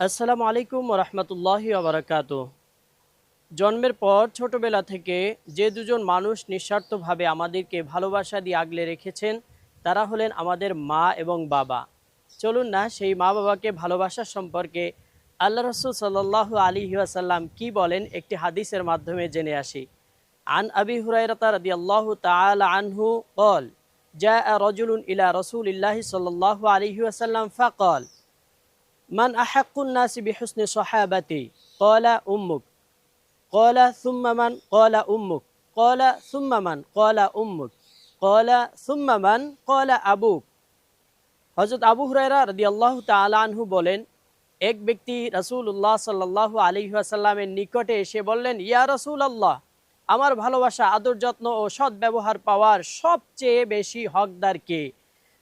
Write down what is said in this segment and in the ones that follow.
আসসালামু আলাইকুম রহমতুল্লাহি আবরাকাত জন্মের পর ছোটবেলা থেকে যে দুজন মানুষ নিঃস্বার্থভাবে আমাদেরকে ভালোবাসা দিয়ে আগলে রেখেছেন তারা হলেন আমাদের মা এবং বাবা চলুন না সেই মা বাবাকে ভালোবাসা সম্পর্কে আল্লাহ রসুল সাল্লাহ আলী আসাল্লাম কি বলেন একটি হাদিসের মাধ্যমে জেনে আসি আন আবি হুরাইরাতা রাদিয়াল্লাহু তাআলা আনহু قال جاء رجل إلى رسول الله صلى الله عليه وسلم فقال মান আহাক্কুন নাসি বিহুসনে সহাবাতি কলা উম্মুক কলা সুম্মামান কলা উম্মুক কলা সুম্মামান কলা উম্মুক কলা সুম্মামান কলা আবুক হজরত আবু হুরাইরা রদি আল্লাহ আনহু বলেন, এক ব্যক্তি রাসুল্লাহ সাল্লাহ আলিহাসাল্লামের নিকটে এসে বললেন, ইয়া রসুল আল্লাহ আমার ভালোবাসা, আদর, যত্ন ও সৎ ব্যবহার পাওয়ার সবচেয়ে বেশি হকদার কে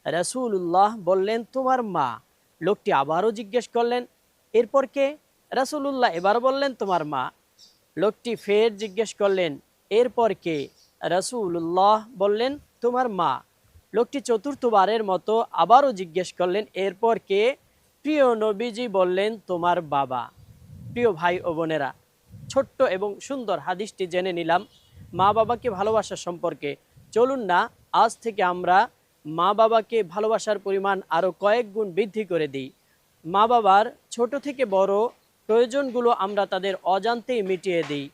রসুল্লাহ বললেন, তোমার মা। লোকটি আবারও জিজ্ঞেস করলেন, এরপর কে? রাসূলুল্লাহ এবার বললেন, তোমার মা। লোকটি ফের জিজ্ঞেস করলেন, এরপর কে? রাসূলুল্লাহ বললেন, তোমার মা। লোকটি চতুর্থবারের মতো আবারও জিজ্ঞেস করলেন, এরপর কে? প্রিয় নবীজি বললেন, তোমার বাবা। প্রিয় ভাই ও বোনেরা, ছোট্ট এবং সুন্দর হাদিসটি জেনে নিলাম। মা বাবাকে ভালোবাসা সম্পর্কে চলুন না, আজ থেকে আমরা মা বাবাকে ভালোবাসার পরিমাণ আরও কয়েক গুণ বৃদ্ধি করে দিই। মা বাবার ছোট থেকে বড় প্রয়োজনগুলো আমরা তাদের অজান্তেই মিটিয়ে দিই।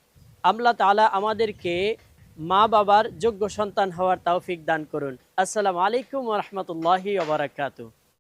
আমলা তালা আমাদেরকে মা বাবার যোগ্য সন্তান হওয়ার তৌফিক দান করুন। আসসালামু আলাইকুম রহমতুল্লাহি ওবরাকাতু